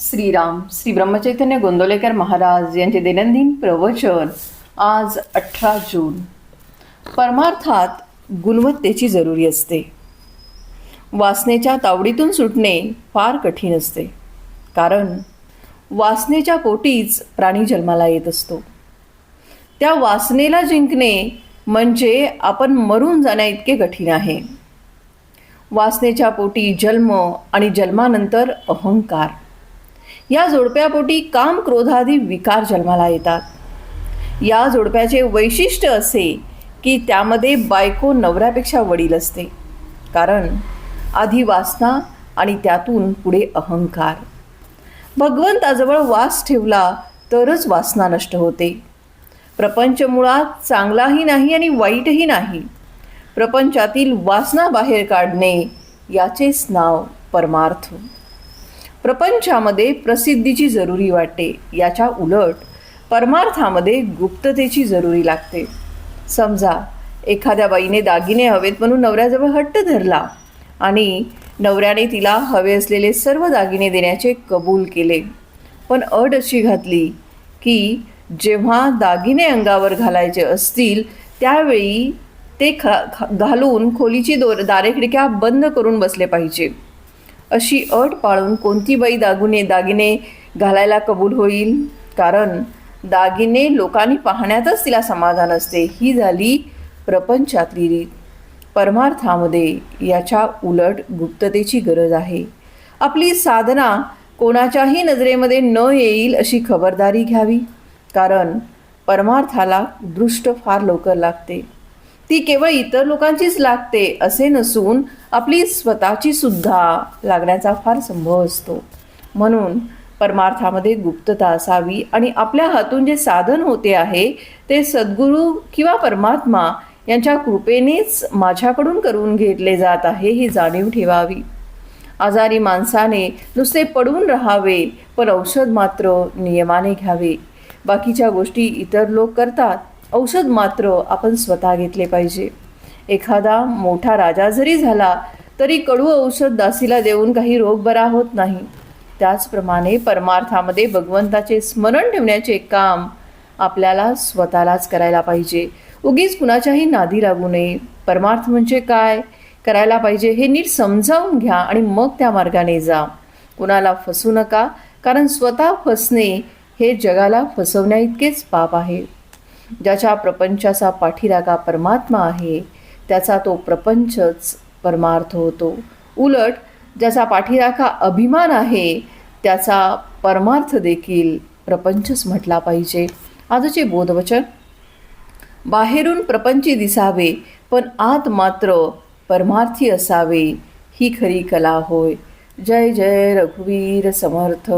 श्रीराम श्री ब्रह्मचैतन्य गोंदवलेकर महाराज यांचे दैनंदिन प्रवचन आज अठरा जून. परमार्थात गुणवत्तेची जरुरी असते. वासनेच्या तावडीतून सुटणे फार कठीण असते. कारण वासनेच्या पोटीच प्राणी जन्माला येत असतो. त्या वासनेला जिंकणे म्हणजे आपण मरून जाण्याइतके कठीण आहे. वासनेच्या पोटी जन्म आणि जन्मानंतर अहंकार. या जोडप्यापोटी काम क्रोधादी विकार जन्माला येतात. या जोडप्याचे वैशिष्ट्य असे की त्यामध्ये बायको नवऱ्यापेक्षा वडील असते. कारण आधी वासना आणि त्यातून पुढे अहंकार. भगवंताजवळ वास ठेवला तरच वासना नष्ट होते. प्रपंच मुळात चांगलाही नाही आणि वाईटही नाही. प्रपंचातील वासना बाहेर काढणे याचेच नाव परमार्थ. प्रपंचामध्ये प्रसिद्धीची जरुरी वाटते याच्या उलट परमार्थामध्ये गुप्ततेची जरुरी लागते. समजा एखाद्या बाईने दागिने हवेत म्हणून नवऱ्याजवळ हट्ट धरला आणि नवऱ्याने तिला हवे असलेले सर्व दागिने देण्याचे कबूल केले. पण अट अशी घातली की जेव्हा दागिने अंगावर घालायचे असतील त्यावेळी ते ख घालून खोलीची दोर दारेखिडक्या बंद करून बसले पाहिजे. अशी अट पाळून कोणती बाई दागुने दागिने घालायला कबूल होईल? कारण दागिने लोकांनी पाहण्यातच तिला समाधान असते. ही झाली प्रपंचातली रीत. परमार्थामध्ये याच्या उलट गुप्ततेची गरज आहे. आपली साधना कोणाच्याही नजरेमध्ये न येईल अशी खबरदारी घ्यावी. कारण परमार्थाला दृष्ट फार लवकर लागते. ती केवळ इतर लोकांचीच लागते असे नसून आपली स्वतःची सुद्धा लागण्याचा फार संभव असतो. म्हणून परमार्थामध्ये गुप्तता असावी आणि आपल्या हातून जे साधन होते आहे ते सद्गुरू किंवा परमात्मा यांच्या कृपेनेच माझ्याकडून करून घेतले जात आहे ही जाणीव ठेवावी. आजारी माणसाने नुसते पडून राहावे पण औषध मात्र नियमाने घ्यावे. बाकीच्या गोष्टी इतर लोक करतात. औषध मात्र आपण स्वतः घेतले पाहिजे. एखादा मोठा राजा जरी झाला तरी कडू औषध दासीला देऊन काही रोग बरा होत नाही. त्याचप्रमाणे परमार्थामध्ये भगवंताचे स्मरण ठेवण्याचे काम आपल्याला स्वतःलाच करायला पाहिजे. उगीच कुणाच्याही नादी लागू नये. परमार्थ म्हणजे काय? करायला पाहिजे हे नीट समजावून घ्या आणि मग त्या मार्गाने जा. कुणाला फसू नका कारण स्वतः फसणे हे जगाला फसवण्या इतकेच पाप आहे. ज्याच्या प्रपंचाचा पाठीरागा परमात्मा आहे त्याचा तो प्रपंचच परमार्थ होतो. उलट ज्याचा पाठीराखा अभिमान आहे त्याचा परमार्थ देखील प्रपंचच म्हटला पाहिजे. आजचे बोधवचन. बाहेरून प्रपंची दिसावे पण आत मात्र परमार्थी असावे ही खरी कला होय. जय जय रघुवीर समर्थ.